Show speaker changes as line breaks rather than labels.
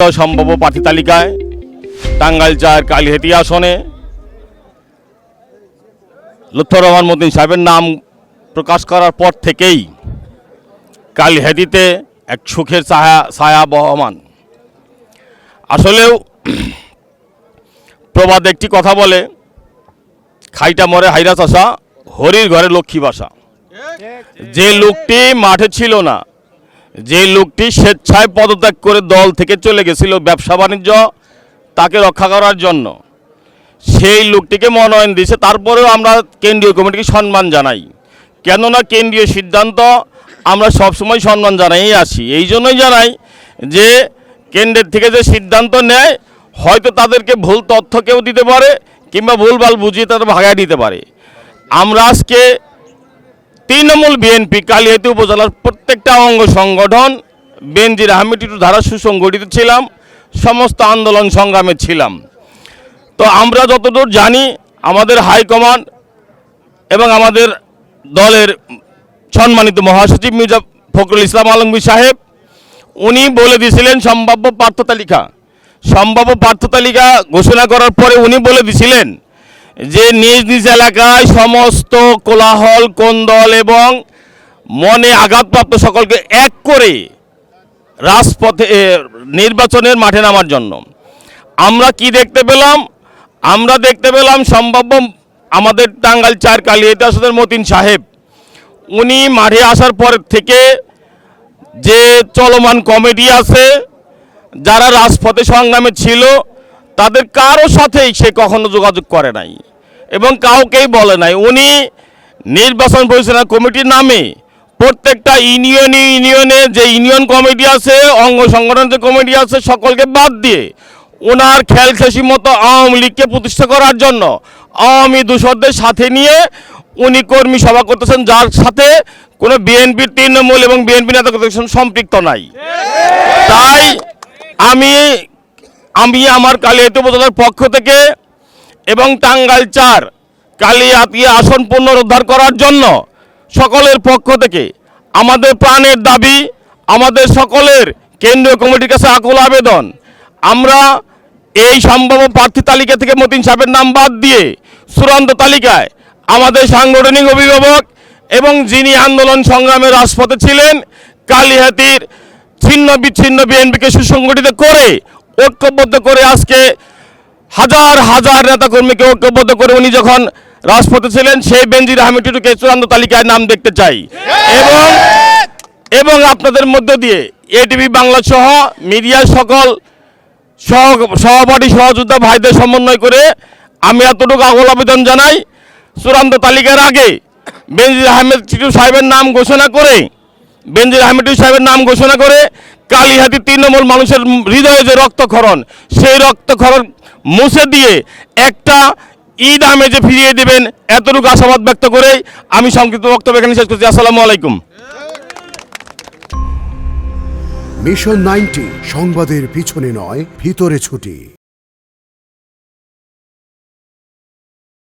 সম্ভাব্য প্রার্থী তালিকায়। টাঙ্গাইল চার কালিহেতি আসনে। লুৎফর রহমান মতিন সাহেবের নাম প্রকাশ করার পর থেকেই কালিহেতিতে এক সুখের ছায়া ছায়া বহমান। আসলেও প্রবাদ একটি কথা বলে, খাইটা মরে হাইরা চাষা, হরির ঘরে লক্ষ্মী বাসা। যে লোকটি মাঠে ছিল না যে লোকটি স্বেচ্ছায় পদত্যাগ করে দল থেকে চলে গেছিল ব্যবসা বাণিজ্য, তাকে রক্ষা করার জন্য। সেই লোকটিকে মনোনয়ন দিয়েছে। তারপরেও আমরা কেন্দ্রীয় কমিটিকে সম্মান জানাই। কেননা কেন্দ্রীয় সিদ্ধান্ত, আমরা সবসময় সম্মান জানাই আসি। এই জন্যই জানাই যে কেন্দ্রের থেকে যে সিদ্ধান্ত নেয়, হয়তো তাদেরকে ভুল তথ্য কেউ দিতে পারে, কিংবা ভুলভাল বুঝিয়ে তাদের ভাগায় দিতে পারে। আমরা আজকে তৃণমূল বিএনপি কালিয়াতি উপজেলার প্রত্যেকটা অঙ্গ সংগঠন বেনজির আহমেদ টিটু ধারা সুসংগঠিত ছিলাম, সমস্ত আন্দোলন সংগ্রামে ছিলাম। তো আমরা যতদূর জানি, আমাদের হাইকমান্ড এবং আমাদের দলের সম্মানিত মহাসচিব মির্জা ফখরুল ইসলাম আলমগীর সাহেব, উনি বলে দিয়েছিলেন সম্ভাব্য প্রার্থ তালিকা। সম্ভাব্য প্রার্থ তালিকা ঘোষণা করার পরে উনি বলে দিয়েছিলেন যে নিজ নিজ এলাকায় সমস্ত কোলাহল, কোন্দল এবং মনে আঘাতপ্রাপ্ত সকলকে এক করে রাজপথে নির্বাচনের মাঠে নামার জন্য। আমরা কি দেখতে পেলাম? আমরা দেখতে পেলাম সম্ভাব্য আমাদের টাঙ্গাইল চার কালিয়াতে আসদের মতিন সাহেব। উনি মাঠে আসার পর থেকে যে চলমান কমিটি আছে, যারা রাজপথে সংগ্রামে ছিল, তাদের কারও সাথেই সে কখনো যোগাযোগ করে নাই। এবং কাউকেই বলে নাই। উনি নির্বাচন পরিচালনা কমিটির নামে প্রত্যেকটা ইউনিয়নে ইউনিয়নে যে ইউনিয়ন কমিটি আছে, অঙ্গ সংগঠন যে কমিটি আছে, সকলকে বাদ দিয়ে ওনার খেয়াল খেসি মতো আওয়ামী লীগকে প্রতিষ্ঠা করার জন্য আওয়ামী দূষরদের সাথে নিয়ে উনি কর্মী সভা করতেছেন, যার সাথে কোনো বিএনপির তৃণমূল এবং বিএনপি নেতা সম্পৃক্ত নাই। তাই আমি আমি আমার কালিয়াতি উপজেলার পক্ষ থেকে এবং টাঙ্গাইল চার কালিয়াতিয়া আসন পুনরুদ্ধার করার জন্য সকলের পক্ষ থেকে আমাদের প্রাণের দাবি, আমাদের সকলের কেন্দ্রীয় কমিটির কাছে আকুল আবেদন। আমরা এই সম্ভাব্য প্রার্থী তালিকা থেকে মতিন সাহেবের নাম বাদ দিয়ে চূড়ান্ত তালিকায় আমাদের সাংগঠনিক অভিভাবক এবং যিনি আন্দোলন সংগ্রামের রাজপথে ছিলেন, কালিহাতির ছিন্ন বিচ্ছিন্ন বিএনপিকে সুসংগঠিত করে, ঐক্যবদ্ধ করে আজকে হাজার হাজার নেতাকর্মীকে ঐক্যবদ্ধ করে উনি যখন রাজপথে ছিলেন, সেই বেনজির আহমেদ টিটুকে চূড়ান্ত তালিকায় নাম দেখতে চাই। এবং এবং আপনাদের মধ্য দিয়ে এটিভি বাংলা সহ মিডিয়ার সকল সহ, সহপাঠী সহযোদ্ধা ভাইদের সমন্বয় করে আমি এতটুকু আগুল আবেদন জানাই, চূড়ান্ত তালিকার আগে বেনজির আহমেদ টিটু সাহেবের নাম ঘোষণা করে, বেনজির আহমেদ সাহেবের নাম ঘোষণা করে কালীহাতি তৃণমূল মানুষের হৃদয়ে যে রক্তক্ষরণ, সেই রক্তক্ষরণ মুছে দিয়ে একটা ঈদ আমেজে ফিরিয়ে দেবেন এতটুকু আশাবাদ ব্যক্ত করেই আমি সংক্ষিপ্ত বক্তব্য এখানে শেষ করছি। আসসালামু আলাইকুম।
মিশন নাইনটি, সংবাদের পিছনে নয়, ভিতরে ছুটি।